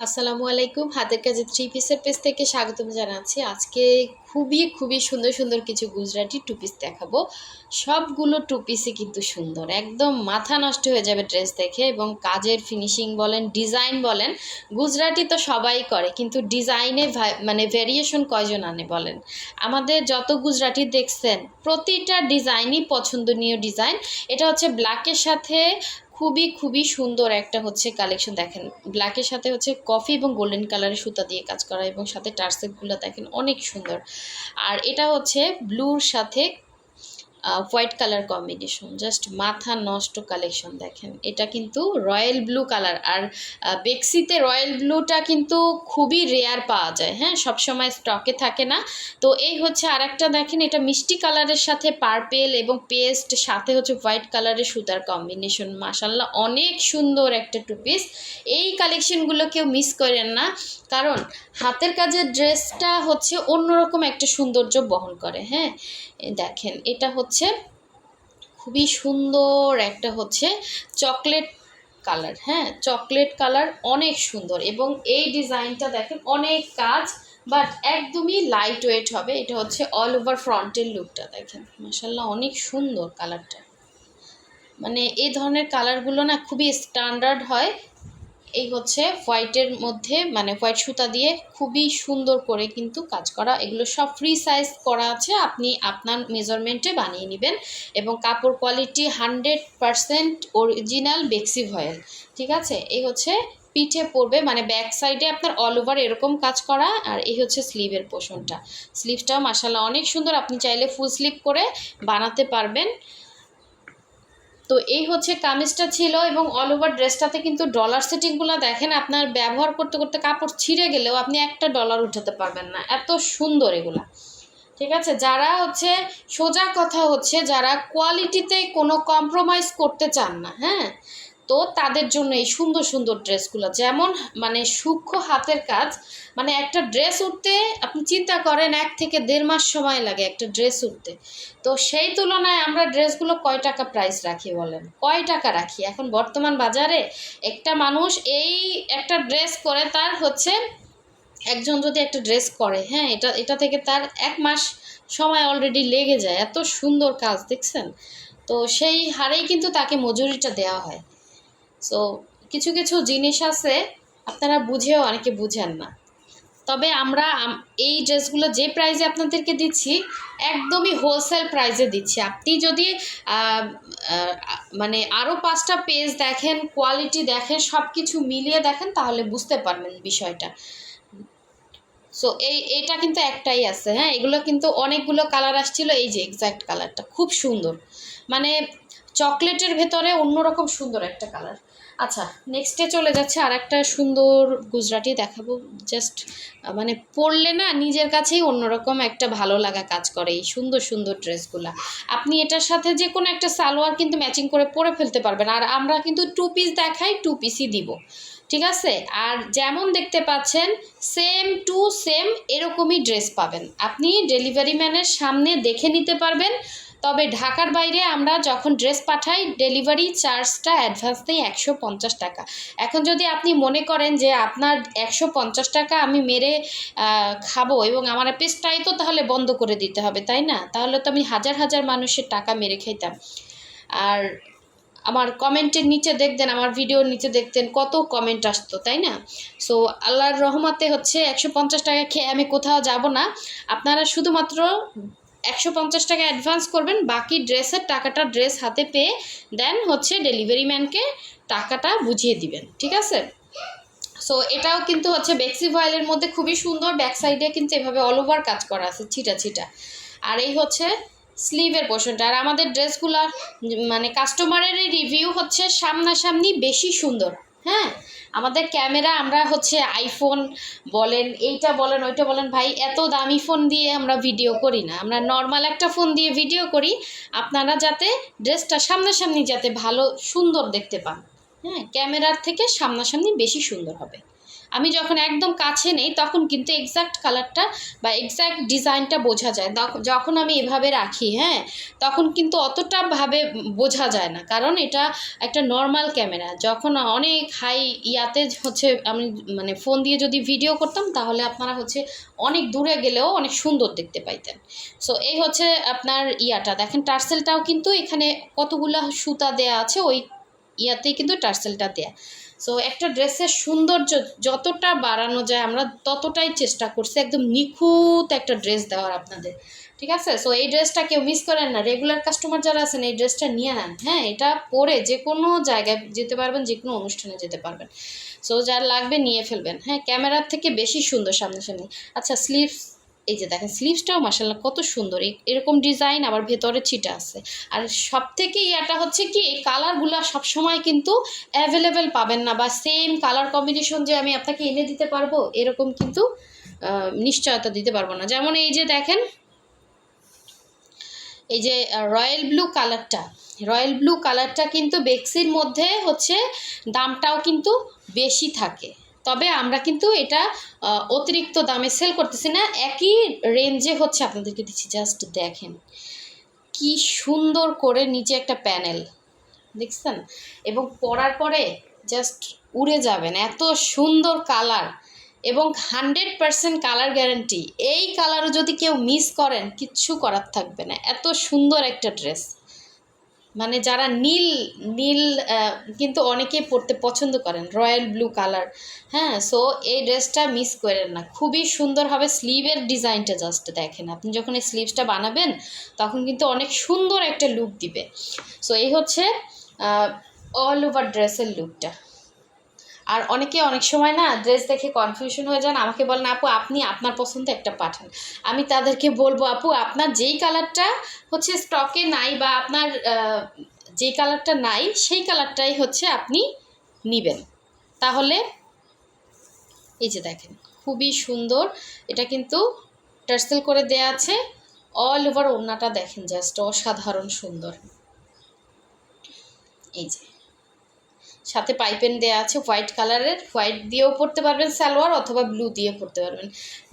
আসসালামু আলাইকুম হাতের কাজে থ্রি পিসের পেজ থেকে স্বাগতম জানাচ্ছি। আজকে খুবই খুবই সুন্দর সুন্দর কিছু গুজরাটি টু পিস দেখাবো। সবগুলো টু পিসই কিন্তু সুন্দর। একদম মাথা নষ্ট হয়ে যাবে ড্রেস দেখে এবং কাজের ফিনিশিং বলেন ডিজাইন বলেন, গুজরাটি তো সবাই করে, কিন্তু ডিজাইনে মানে ভেরিয়েশন কয়জন আনে বলেন? আমাদের যত গুজরাটি দেখছেন, প্রতিটা ডিজাইনই পছন্দনীয় ডিজাইন এটা হচ্ছে ব্ল্যাকের সাথে খুবই খুবই সুন্দর একটা হচ্ছে কালেকশন দেখেন। ব্ল্যাকের সাথে হচ্ছে কফি এবং গোল্ডেন কালারের সুতা দিয়ে কাজ করা এবং সাথে টার্সেটগুলো দেখেন, অনেক সুন্দর। আর এটা হচ্ছে ব্লুর সাথে হোয়াইট কালার কম্বিনেশন জাস্ট মাথা নষ্ট কালেকশন দেখেন। এটা কিন্তু রয়্যাল ব্লু কালার আর বেক্সিতে রয়্যাল ব্লুটা কিন্তু খুবই রেয়ার পাওয়া যায় হ্যাঁ? সবসময় স্টকে থাকে না। তো এই হচ্ছে আর একটা দেখেন, এটা মিষ্টি কালারের সাথে পার্পেল এবং পেস্ট সাথে হচ্ছে হোয়াইট কালারের সুতার কম্বিনেশন মাসাল্লাহ অনেক সুন্দর একটা টু পিস এই কালেকশনগুলো কেউ মিস করেন না, কারণ হাতের কাজের ড্রেসটা হচ্ছে অন্যরকম একটা সৌন্দর্য বহন করে হ্যাঁ? দেখেন, এটা হচ্ছে খুবই সুন্দর একটা হচ্ছে চকলেট কালার হ্যাঁ? চকলেট কালার অনেক সুন্দর এবং এই ডিজাইনটা দেখেন অনেক কাজ, বাট একদমই লাইট ওয়েট হবে। এটা হচ্ছে অল ওভার ফ্রন্টের লুকটা দেখেন। মাসাল্লাহ অনেক সুন্দর কালারটা। মানে এই ধরনের কালারগুলো না খুবই স্ট্যান্ডার্ড হয়। এই হচ্ছে হোয়াইটের মধ্যে মানে হোয়াইট সুতা দিয়ে খুবই সুন্দর করে কিন্তু কাজ করা। এগুলো সব ফ্রি সাইজ করা আছে, আপনি আপনার মেজারমেন্টে বানিয়ে নেবেন এবং কাপড় কোয়ালিটি হান্ড্রেড পারসেন্ট অরিজিনাল বেক্সি ভয়েল ঠিক আছে? এই হচ্ছে পিঠে পড়বে মানে ব্যাক সাইডে আপনার অল ওভার এরকম কাজ করা, আর এই হচ্ছে স্লিভের পোষণটা। স্লিভটাও মাসাল্লাহ অনেক সুন্দর, আপনি চাইলে ফুল স্লিভ করে বানাতে পারবেন। তো এই হচ্ছে কামিজটা ছিল এবং অল ওভার ড্রেসটাতে কিন্তু ডলার সেটিংগুলো দেখেন, আপনার ব্যবহার করতে করতে কাপড় ছিঁড়ে গেলেও আপনি একটা ডলার উঠাতে পারবেন না। এত সুন্দর এগুলা। ঠিক আছে? যারা হচ্ছে সোজা কথা হচ্ছে, যারা কোয়ালিটিতে কোনো কম্প্রোমাইজ করতে চান না হ্যাঁ? তো তাদের জন্য এই সুন্দর সুন্দর ড্রেসগুলো। যেমন মানে সূক্ষ্ম হাতের কাজ মানে একটা ড্রেস উঠতে আপনি চিন্তা করেন এক থেকে দেড় মাস সময় লাগে একটা ড্রেস উঠতে। তো সেই তুলনায় আমরা ড্রেসগুলো কয় টাকা প্রাইস রাখি বলেন? কয় টাকা রাখি? এখন বর্তমান বাজারে একটা মানুষ এই একটা ড্রেস করে তার হচ্ছে একজন যদি একটা ড্রেস করে হ্যাঁ এটা এটা থেকে তার এক মাস সময় অলরেডি লেগে যায়। এত সুন্দর কাজ, দেখছেন? তো সেই হারেই কিন্তু তাকে মজুরিটা দেওয়া হয়। সো কিছু কিছু জিনিস আছে, আপনারা বুঝেও অনেকে বুঝেন না। তবে আমরা এই ড্রেসগুলো যে প্রাইজে আপনাদেরকে দিচ্ছি, একদমই হোলসেল প্রাইজে দিচ্ছি। আপনি যদি মানে আরও পাঁচটা পেজ দেখেন কোয়ালিটি দেখেন সব কিছু মিলিয়ে দেখেন, তাহলে বুঝতে পারবেন বিষয়টা। সো এই, এটা কিন্তু একটাই আছে হ্যাঁ? এগুলো কিন্তু অনেকগুলো কালার আসছিল, এই যে এক্স্যাক্ট কালারটা খুব সুন্দর। মানে চকলেটের ভেতরে অন্যরকম সুন্দর একটা কালার আচ্ছা নেক্সটে চলে যাচ্ছে আর একটা সুন্দর গুজরাটি দেখাবো। জাস্ট মানে পরলে না নিজের কাছেই অন্যরকম একটা ভালো লাগা কাজ করে এই সুন্দর সুন্দর ড্রেসগুলো। আপনি এটার সাথে যে কোনো একটা সালোয়ার কিন্তু ম্যাচিং করে পরে ফেলতে পারবেন। আর আমরা কিন্তু টু পিস দেখাই টু পিসই দিব। ঠিক আছে? আর যেমন দেখতে পাচ্ছেন সেম টু সেম এরকমই ড্রেস পাবেন। আপনি ডেলিভারি ম্যানের সামনে দেখে নিতে পারবেন। তবে ঢাকার বাইরে আমরা যখন ড্রেস পাঠাই, ডেলিভারি চার্জটা অ্যাডভান্স নেই একশো পঞ্চাশ টাকা। এখন যদি আপনি মনে করেন যে আপনার একশো পঞ্চাশ টাকা আমি মেরে খাব এবং আমার পেজটাই তো তাহলে বন্ধ করে দিতে হবে, তাই না? তাহলে তো আমি হাজার হাজার মানুষের টাকা মেরে খেতাম আর আমার কমেন্টের নিচে দেখতেন, আমার ভিডিওর নিচে দেখতেন কত কমেন্ট আসতো, তাই না? সো আল্লাহর রহমতে হচ্ছে একশো পঞ্চাশ টাকা খেয়ে আমি কোথাও যাব না। আপনারা শুধুমাত্র একশো পঞ্চাশ টাকা অ্যাডভান্স করবেন, বাকি ড্রেসের টাকাটা ড্রেস হাতে পেয়ে দেন হচ্ছে ডেলিভারি ম্যানকে টাকাটা বুঝিয়ে দিবেন, ঠিক আছে? সো এটাও কিন্তু হচ্ছে বেক্সি ভয়েলের মধ্যে খুবই সুন্দর ব্যাক সাইডে কিন্তু এভাবে অল ওভার কাজ করা আছে, ছিটা ছিটা। আর এই হচ্ছে স্লিভের পোর্শনটা আর আমাদের ড্রেসগুলার মানে কাস্টমারের রিভিউ হচ্ছে সামনাসামনি বেশি সুন্দর হ্যাঁ? আমাদের ক্যামেরা আমরা হচ্ছে আইফোন বলেন, এইটা বলেন, ওইটা বলেন, ভাই, এত দামি ফোন দিয়ে আমরা ভিডিও করি না। আমরা নর্মাল একটা ফোন দিয়ে ভিডিও করি, আপনারা যাতে ড্রেসটা সামনাসামনি যাতে ভালো, সুন্দর দেখতে পান। হ্যাঁ ক্যামেরার থেকে সামনাসামনি বেশি সুন্দর হবে। আমি যখন একদম কাছে নেই, তখন কিন্তু এক্স্যাক্ট কালারটা বা এক্স্যাক্ট ডিজাইনটা বোঝা যায়। যখন আমি এভাবে রাখি হ্যাঁ তখন কিন্তু অতটা ভাবে বোঝা যায় না। কারণ এটা একটা নর্মাল ক্যামেরা যখন অনেক হাই ইয়াতে হচ্ছে, আমি মানে ফোন দিয়ে যদি ভিডিও করতাম, তাহলে আপনারা হচ্ছে অনেক দূরে গেলেও অনেক সুন্দর দেখতে পাইতেন। সো এই হচ্ছে আপনার ইয়াটা। দেখেন, টার্সেলটাও কিন্তু এখানে কতগুলো সুতা দেয়া আছে, ওই ইয়াতেই কিন্তু টার্সেলটা দেয়া। সো একটা ড্রেসের সৌন্দর্য যতটা বাড়ানো যায়, আমরা ততটাই চেষ্টা করছি একদম নিখুঁত একটা ড্রেস দেওয়ার আপনাদের। ঠিক আছে? সো এই ড্রেসটা কেউ মিস করেন না। রেগুলার কাস্টমার যারা আছেন, এই ড্রেসটা নিয়ে নেন। হ্যাঁ এটা পরে যে কোনো জায়গায় যেতে পারবেন যে কোনো অনুষ্ঠানে যেতে পারবেন। সো যার লাগবে নিয়ে ফেলবেন। হ্যাঁ ক্যামেরার থেকে বেশি সুন্দর সামনাসামনি। আচ্ছা স্লিভস এই যে দেখেন স্লিভসটাও মাসাল্লাহ কত সুন্দর। এরকম ডিজাইন আবার ভেতরে ছিটা আছে। আর সব থেকে ইয়াটা হচ্ছে কি, এই কালারগুলো সবসময় কিন্তু অ্যাভেলেবেল পাবেন না বা সেম কালার কম্বিনেশন যে আমি আপনাকে এনে দিতে পারব, এরকম কিন্তু নিশ্চয়তা দিতে পারব না। যেমন এই যে দেখেন, এই যে রয়্যাল ব্লু কালারটা রয়্যাল ব্লু কালারটা কিন্তু বেক্সির মধ্যে হচ্ছে দামটাও কিন্তু বেশি থাকে। তবে আমরা কিন্তু এটা অতিরিক্ত দামে সেল করতেছি না, একই রেঞ্জে হচ্ছে আপনাদেরকে দিচ্ছি জাস্ট দেখেন। কি সুন্দর করে নিচে একটা প্যানেল দেখছেন? এবং পরার পরে জাস্ট উড়ে যাবেন, এত সুন্দর কালার এবং হান্ড্রেড পারসেন্ট কালার গ্যারান্টি এই কালারও যদি কেউ মিস করেন, কিচ্ছু করার থাকবে না, এত সুন্দর একটা ড্রেস মানে যারা নীল নীল কিন্তু অনেকেই পরতে পছন্দ করেন, রয়্যাল ব্লু কালার। হ্যাঁ সো এই ড্রেসটা মিস করেন না। খুবই সুন্দর হবে স্লিভের ডিজাইনটা জাস্ট দেখেন। আপনি যখন এই স্লিভসটা বানাবেন, তখন কিন্তু অনেক সুন্দর একটা লুক দিবে। সো এই হচ্ছে অল ওভার ড্রেসের লুকটা আর অনেকে অনেক সময় না ড্রেস দেখে কনফিউশন হয়ে যান, আমাকে বলেন, আপু, আপনি আপনার পছন্দ একটা পাঠান। আমি তাদেরকে বলব, আপু, আপনার যেই কালারটা হচ্ছে স্টকে নাই বা আপনার যেই কালারটা নাই, সেই কালারটাই হচ্ছে আপনি নিবেন। তাহলে এই যে দেখেন, খুবই সুন্দর। এটা কিন্তু টার্সেল করে দেয়া আছে। অল ওভার ওড়নাটা দেখেন জাস্ট অসাধারণ সুন্দর। এই যে। সাথে পাইপেন দেওয়া আছে হোয়াইট কালারের হোয়াইট দিয়েও পরতে পারবেন সালোয়ার অথবা ব্লু দিয়ে পরতে পারবেন।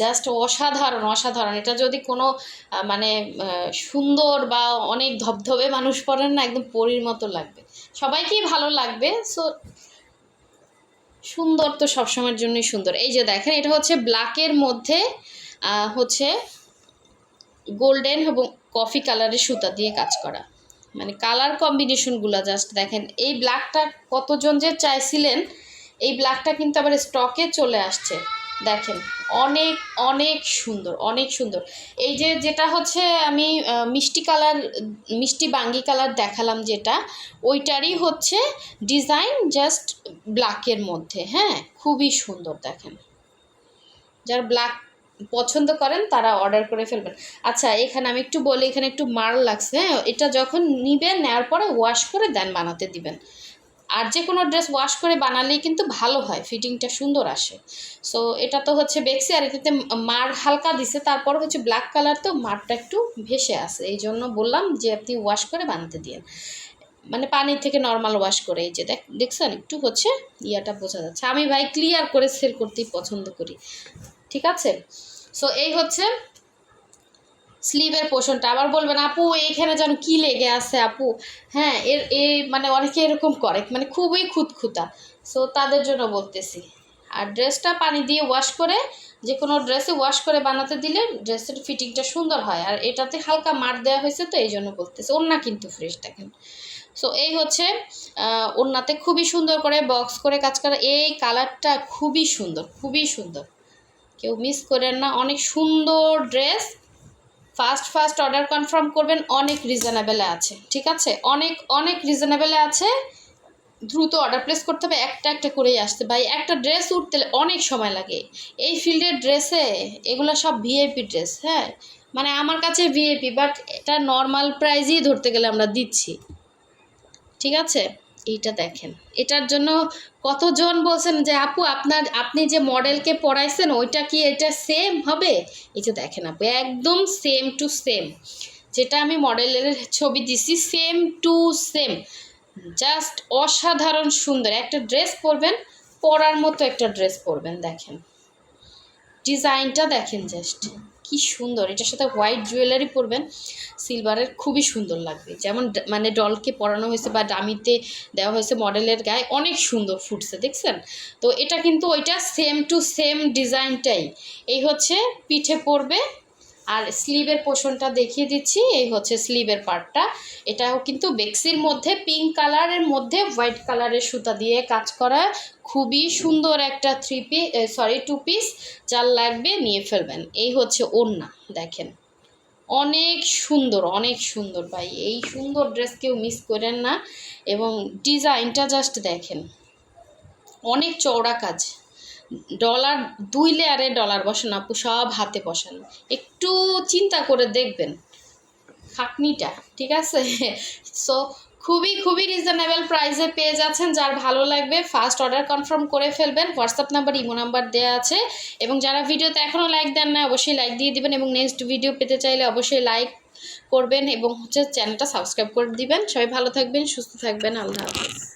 জাস্ট অসাধারণ অসাধারণ। এটা যদি কোনো মানে সুন্দর বা অনেক ধবধবে মানুষ পরেন না, একদম পরির মতো লাগবে। সবাইকেই ভালো লাগবে। সো সুন্দর তো সবসময়ের জন্যই সুন্দর। এই যে দেখেন, এটা হচ্ছে ব্ল্যাকের মধ্যে হচ্ছে গোল্ডেন এবং কফি কালারের সুতা দিয়ে কাজ করা। মানে কালার কম্বিনেশনগুলো জাস্ট দেখেন, এই ব্ল্যাকটা কতজন যে চাইছিলেন, এই ব্ল্যাকটা কিন্তু আবার স্টকে চলে আসছে। দেখেন, অনেক অনেক সুন্দর অনেক সুন্দর। এই যে যেটা হচ্ছে আমি মিষ্টি কালার মিষ্টি বাঙ্গি কালার দেখালাম যেটা, ওইটারই হচ্ছে ডিজাইন জাস্ট ব্ল্যাকের মধ্যে হ্যাঁ? খুবই সুন্দর, দেখেন। যার ব্ল্যাক পছন্দ করেন, তারা অর্ডার করে ফেলবেন। আচ্ছা এখানে আমি একটু বলি, এখানে একটু মার লাগছে হ্যাঁ? এটা যখন নিবেন, নেওয়ার পরে ওয়াশ করে দেন, বানাতে দিবেন। আর যে কোনো ড্রেস ওয়াশ করে বানালেই কিন্তু ভালো হয় ফিটিংটা সুন্দর আসে। সো এটা তো হচ্ছে বেক্সি, আর এটাতে মার হালকা দিছে, তারপর হচ্ছে ব্ল্যাক কালার তো মারটা একটু ভেসে আসে। এই জন্য বললাম যে, আপনি ওয়াশ করে বানাতে দিন মানে পানি থেকে নর্মাল ওয়াশ করে, এই যে দেখ, দেখছেন? একটু হচ্ছে ইয়াটা বোঝা যাচ্ছে। আমি ভাই ক্লিয়ার করে সেল করতেই পছন্দ করি। ঠিক আছে? সো এই হচ্ছে স্লিভের পোষণটা। আবার বলবেন আপু এইখানে যেন কি লেগে আছে আপু? হ্যাঁ এর এই মানে অনেকে এরকম করে মানে খুবই খুঁতখুতা। সো তাদের জন্য বলতেছি। আর ড্রেসটা পানি দিয়ে ওয়াশ করে যে কোনো ড্রেসে ওয়াশ করে বানাতে দিলে ড্রেসের ফিটিংটা সুন্দর হয়। আর এটাতে হালকা মার দেওয়া হয়েছে তো এই জন্য বলতেছি। ওড়না কিন্তু ফ্রেশ দেখেন। সো এই হচ্ছে আহ, ওড়নাতে খুবই সুন্দর করে বক্স করে কাজ করা। এই কালারটা খুবই সুন্দর খুবই সুন্দর। কেউ মিস করেন না। অনেক সুন্দর dress first first order confirm করবেন, অনেক রিজনেবেলে আছে, ঠিক আছে? অনেক অনেক রিজনেবেলে আছে। দ্রুত অর্ডার প্লেস করতে হবে, একটা একটা করেই আসতে। ভাই, একটা ড্রেস উঠতে অনেক সময় লাগে। এই ফিল্ডের ড্রেসে এগুলো সব ভিআইপি ড্রেস হ্যাঁ? মানে আমার কাছে ভিআইপি বাট এটা নর্মাল প্রাইজেই ধরতে গেলে আমরা দিচ্ছি। ঠিক আছে? এইটা দেখেন। এটার জন্য কতজন বলছেন যে, আপু, আপনার, আপনি যে মডেলকে পড়াইছেন, ওইটা কি এটা সেম হবে? এই যে দেখেন আপু, একদম সেম টু সেম যেটা আমি মডেলের ছবি দিছি সেম টু সেম জাস্ট অসাধারণ সুন্দর। একটা ড্রেস পরবেন, পরার মতো একটা ড্রেস পরবেন, দেখেন। ডিজাইনটা দেখেন জাস্ট কি সুন্দর। এটার সাথে হোয়াইট জুয়েলারি পরবেন সিলভারের খুবই সুন্দর লাগবে। যেমন মানে ডলকে পরানো হয়েছে বা ডামিতে দেওয়া হয়েছে মডেলের গায়ে, অনেক সুন্দর ফুটছে, দেখছেন? তো এটা কিন্তু ওইটা সেম টু সেম ডিজাইনটাই এই হচ্ছে পিঠে পরবে আর স্লিভের পোষণটা দেখিয়ে দিচ্ছি, এই হচ্ছে স্লিভের পার্টটা। এটাও কিন্তু বেক্সির মধ্যে, পিঙ্ক কালারের মধ্যে, হোয়াইট কালারের সুতা দিয়ে কাজ করা। খুবই সুন্দর একটা three piece sorry two piece যার লাগবে নিয়ে ফেলবেন। এই হচ্ছে ওড়না, দেখেন। অনেক সুন্দর অনেক সুন্দর ভাই। এই সুন্দর ড্রেস কেউ মিস করেন না। এবং ডিজাইনটা জাস্ট দেখেন। অনেক চওড়া কাজ। ডলার দুই লেয়ারে ডলার বসানো আপু, সব হাতে বসানো। একটু চিন্তা করে দেখবেন, খাটনিটা, ঠিক আছে? সো খুবই খুবই রিজনেবল প্রাইসে পেয়ে যাচ্ছেন, যার ভালো লাগবে ফার্স্ট অর্ডার কনফার্ম করে ফেলবেন। হোয়াটসঅ্যাপ নাম্বার ইমো নাম্বার দেওয়া আছে। এবং যারা ভিডিওতে এখনও লাইক দেন না অবশ্যই লাইক দিয়ে দিবেন। এবং নেক্সট ভিডিও পেতে চাইলে অবশ্যই লাইক করবেন এবং হচ্ছে চ্যানেলটা সাবস্ক্রাইব করে দিবেন। সবাই ভালো থাকবেন, সুস্থ থাকবেন। আল্লাহ হাফিজ।